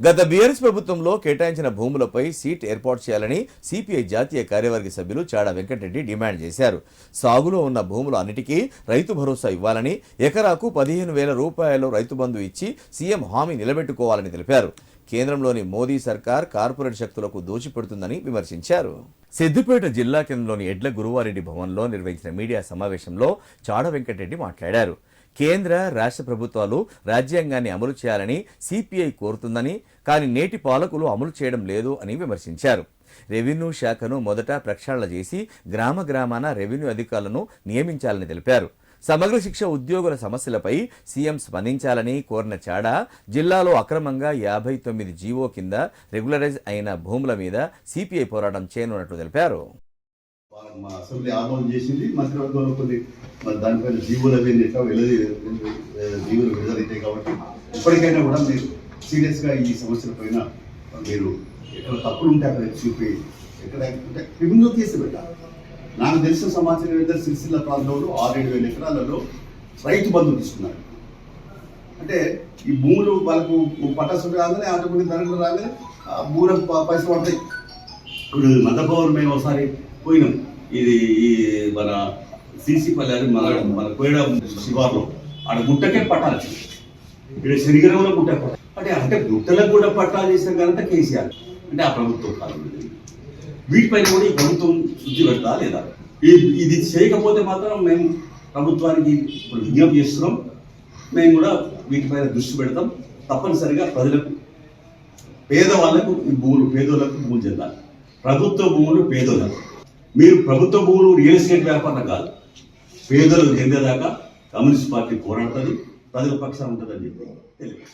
గత బీఆర్ఎస్ ప్రభుత్వంలో కేటాయించిన భూములపై సీట్ ఏర్పాటు చేయాలని సిపిఐ జాతీయ కార్యవర్గ సభ్యులు చాడా వెంకటరెడ్డి డిమాండ్ చేశారు. సాగులో ఉన్న భూములు అన్నిటికీ రైతు భరోసా ఇవ్వాలని ఎకరాకు పదిహేను వేల రూపాయలు రైతు బంధు ఇచ్చి సీఎం హామీ నిలబెట్టుకోవాలని తెలిపారు. కేంద్రంలోని మోదీ సర్కార్ కార్పొరేట్ శక్తులకు దోచిపెడుతుందని విమర్శించారు. సిద్దిపేట జిల్లా కేంద్రంలోని ఎడ్ల గురువారెడ్డి భవన్లో నిర్వహించిన మీడియా సమావేశంలో చాడ వెంకటరెడ్డి మాట్లాడారు. కేంద్ర రాష్ట్ర ప్రభుత్వాలు రాజ్యాంగాన్ని అమలు చేయాలని సిపిఐ కోరుతుందని కానీ నేటి పాలకులు అమలు చేయడం లేదు అని విమర్శించారు. రెవెన్యూ శాఖను మొదట ప్రక్షాళన చేసి గ్రామ గ్రామాన రెవెన్యూ అధికారులను నియమించాలని తెలిపారు. సమగ్ర శిక్ష ఉద్యోగుల సమస్యలపై సీఎం స్పందించాలని కోరిన చాడ జిల్లాలో అక్రమంగా యాభై తొమ్మిది జీవో కింద రెగ్యులరైజ్ అయిన భూముల మీద సిపిఐ పోరాటం చేయనున్నట్లు తెలిపారు. మా అసెంబ్లీ ఆమోదం చేసింది. మంత్రివర్గంలో కొన్ని మరి దానిపైన అవి ఎట్లా విడుదలైతాయి కాబట్టి ఇప్పటికైనా కూడా మీరు సీరియస్గా ఈ మీరు ఎక్కడ తప్పులు ఉంటే అక్కడ చూపి ఎక్కడ అంటే క్రిమినల్ కేసు పెట్టాలి. నాకు తెలిసిన సమాచారం ఏంటంటే సిరిసిల్ల ప్రాంతంలో ఏడు వేల ఎకరాలలో రైతు బంధు తీసుకున్నారు. అంటే ఈ భూములు వాళ్ళకు పట్టాసు రాగానే ఆటోమేటిక్ ధరలు రాగానే ఆ భూములకు ప- పైసలు పడతాయి. ఇప్పుడు మదపవర్ మేము ఒకసారి పోయినాం. ఇది ఈ మన సీసీ పల్లె మన మన కోయడ శివార్లో. ఆడ గుట్టకే పట్టాలి. ఇక్కడ శనిగరంలో గుట్ట పట్టాలి. అంటే అంటే గుట్టలకు కూడా పట్టాలు చేసిన కనుక కేసీఆర్. అంటే ఆ ప్రభుత్వం కాలం వీటిపైన కూడా ఈ ప్రభుత్వం శుద్ధి పెడతా లేదా? ఇది చేయకపోతే మాత్రం మేము ప్రభుత్వానికి విజ్ఞప్తి చేస్తున్నాం. మేము కూడా వీటిపైన దృష్టి పెడతాం. తప్పనిసరిగా ప్రజలకు పేదవాళ్ళకు ఈ భూములు పేదోళ్ళకు భూములు చెందాలి ప్రభుత్వ భూములు పేదోళ్ళకు మీరు ప్రభుత్వ భూములు రియల్ ఎస్టేట్ వ్యాపారం కాదు. పేదలకు చెందేదాకా కమ్యూనిస్ట్ పార్టీ పోరాడుతుంది. ప్రజల పక్షాన ఉంటుందని చెప్పి తెలియదు